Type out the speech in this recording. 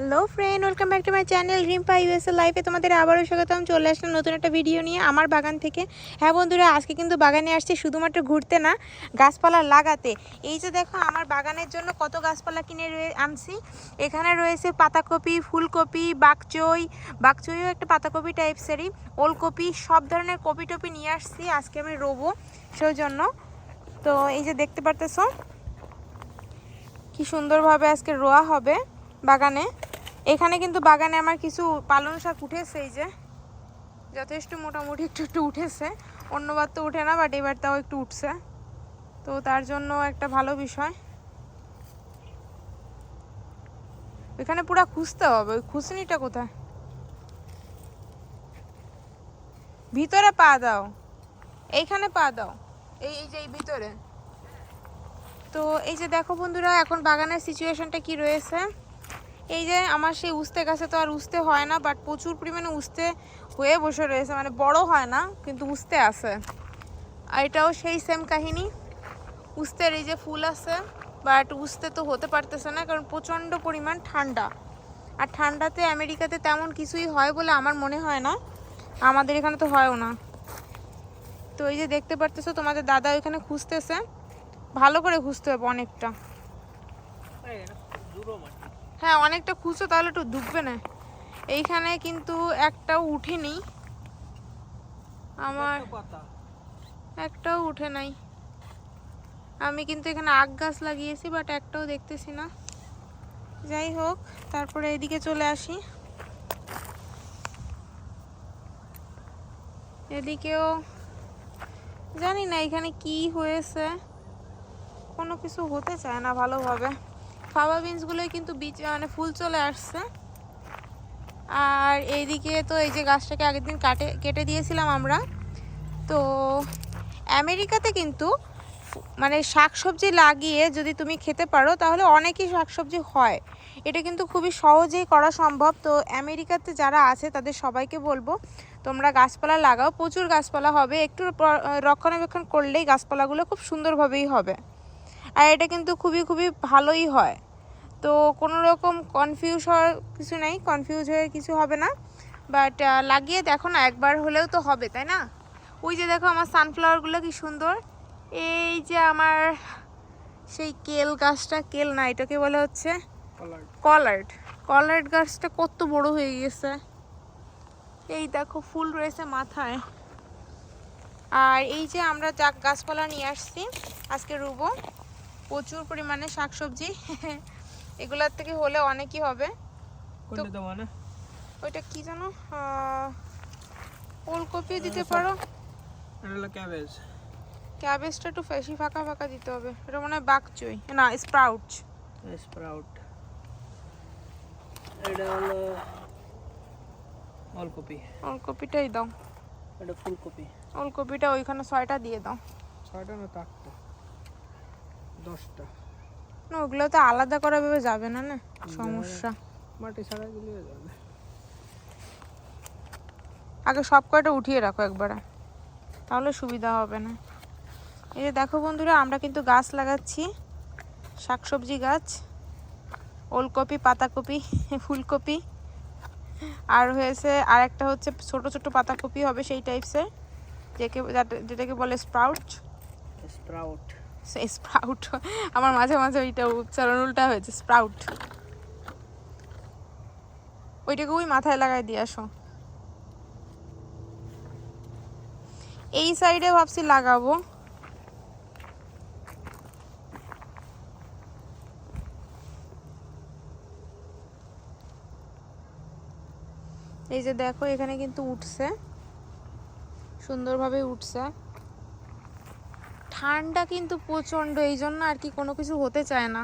Hello friend welcome back to my channel Rimpa USA লাইফে তোমাদের আবারও স্বাগতম। চলে আসলাম নতুন একটা ভিডিও নিয়ে আমার বাগান থেকে। হ্যাঁ বন্ধুরা, আজকে কিন্তু বাগানে আসছি শুধুমাত্র ঘুরতে না, গাছপালা লাগাতে। এই যে দেখো, আমার বাগানের জন্য কত গাছপালা কিনে রয়ে আনছি। এখানে রয়েছে পাতাকপি, ফুলকপি, বাকচই। বাকচইও একটা পাতাকপি টাইপসেরই ওলকপি, সব ধরনের কপি টপি নিয়ে আসছি। আজকে আমি রোবো সেই জন্য তো এই যে দেখতে পারতেছো, কি সুন্দরভাবে আজকে রোয়া হবে বাগানে। এখানে কিন্তু বাগানে আমার কিছু পালং শাক উঠেছে, এই যে। যথেষ্ট মোটামুটি একটু একটু উঠেছে। অন্যবার তো উঠে না বাট এবার তাও একটু উঠছে। তো তার জন্য একটা ভালো বিষয়। এখানে পুরো খুঁজতে হবে, ওই খুঁজনিটা কোথায়? ভিতরে পা দাও। এইখানে পা দাও। এই এই যে এই ভিতরে। তো এই যে দেখো বন্ধুরা, এখন বাগানের সিচুয়েশনটা কি রয়েছে? এই যে আমার সেই উস্তে গাছে তো আর উস্তে হয় না বাট প্রচুর পরিমাণে উস্তে হয়ে বসে রয়েছে মানে বড় হয় না, কিন্তু উস্তে আছে। আর এটাও সেই সেম কাহিনী। উস্তের এই যে ফুল আছে বাট উস্তে তো হতে পারতেছে না, কারণ প্রচণ্ড পরিমাণ ঠান্ডা। আর ঠান্ডাতে আমেরিকাতে তেমন কিছুই হয় বলে আমার মনে হয় না, আমাদের এখানে তো হয়ও না। তো এই যে দেখতে পারতেছো, তোমাদের দাদা ওইখানে খুঁজতেছে, ভালো করে খুঁজতে হবে অনেকটা। হ্যাঁ অনেকটা খুঁজো তাহলে একটু ডুববে না। এইখানে কিন্তু একটাও উঠেনি। আমার একটাও উঠে নাই। আমি কিন্তু এখানে আখ গাছ লাগিয়েছি বাট একটাও দেখতেছি না। যাই হোক তারপরে এদিকে চলে আসি। এদিকেও জানি না এখানে কি হয়েছে। কোনো কিছু হতে চায় না ভালোভাবে। ফাবা বিনসগুলোই কিন্তু বীজ মানে ফুল চলে আসছে। আর এইদিকে তো এই যে গাছটাকে আগের দিন কাটে, কেটে দিয়েছিলাম আমরা। তো আমেরিকাতে কিন্তু মানে শাকসবজি লাগিয়ে যদি তুমি খেতে পারো, তাহলে অনেকই শাকসবজি হয়। এটা কিন্তু খুবই সহজেই করা সম্ভব। তো আমেরিকাতে যারা আছে, তাদের সবাইকে বলব, তোমরা গাছপালা লাগাও। প্রচুর গাছপালা হবে। একটু রক্ষণাবেক্ষণ করলেই গাছপালাগুলো খুব সুন্দরভাবেই হবে। আর এটা কিন্তু খুবই খুবই ভালোই হয়। তো কোনো রকম কনফিউজ হওয়ার কিছু নেই কনফিউজ হয়ে কিছু হবে না। বাট লাগিয়ে দেখো না একবার হলেও তো হবে তাই না? ওই যে দেখো আমার সানফ্লাওয়ারগুলো কি সুন্দর? এই যে আমার সেই কেল গাছটা কেল না এটাকে বলে হচ্ছে কলার্ড কলার্ড গাছটা কত বড় হয়ে গেছে। এই দেখো ফুল রয়েছে মাথায়। আর এই যে আমরা যা গাছপালা নিয়ে আসছি আজকে রুবো প্রচুর পরিমাণে শাকসবজি। এগুলার থেকে হলে অনেকই হবে। কোনটা না ওইটা কি জানো আহ, ওলকপি দিতে পারো। ক্যাবেজ। ক্যাবেজটা একটু বেশি ফাঁকা ফাঁকা দিতে হবে। এটা মনে হয় বাকচুই। না স্প্রাউট। স্প্রাউট। এটা হলো ওলকপি। ওলকপিটাই দাও। এটা ফুলকপি। ওলকপিটা ওইখানে ছয়টা দিয়ে দাও। ছয়টা না তো আটটা দশটা। না ওগুলো তো আলাদা করা ভাবে যাবে না না? সমস্যা। মাটি ছাড়া হয়ে যাবে। আগে সব কয়টা উঠিয়ে রাখো একবারে। তাহলে সুবিধা হবে না। এই যে দেখো বন্ধুরা আমরা কিন্তু গাছ লাগাচ্ছি। শাকসবজি গাছ ওলকপি পাতাকপি ফুলকপি। আর হয়েছে আর একটা হচ্ছে ছোট ছোট পাতাকপি হবে সেই টাইপসের যেকে যেটাকে বলে স্প্রাউট স্প্রাউট স্প্রাউট। আমার মাঝে মাঝে ওইটা উচ্চারণ উল্টা হয়েছে, স্প্রাউট। ওইটাকে ওই মাথায় লাগাই দিয়ে আসো। এই সাইডে ভাবছি লাগাবো। এই যে দেখো, এখানে কিন্তু উঠছে। সুন্দরভাবে উঠছে। ঠান্ডা কিন্তু প্রচণ্ড এই জন্য আর কি কোনো কিছু হতে চায় না।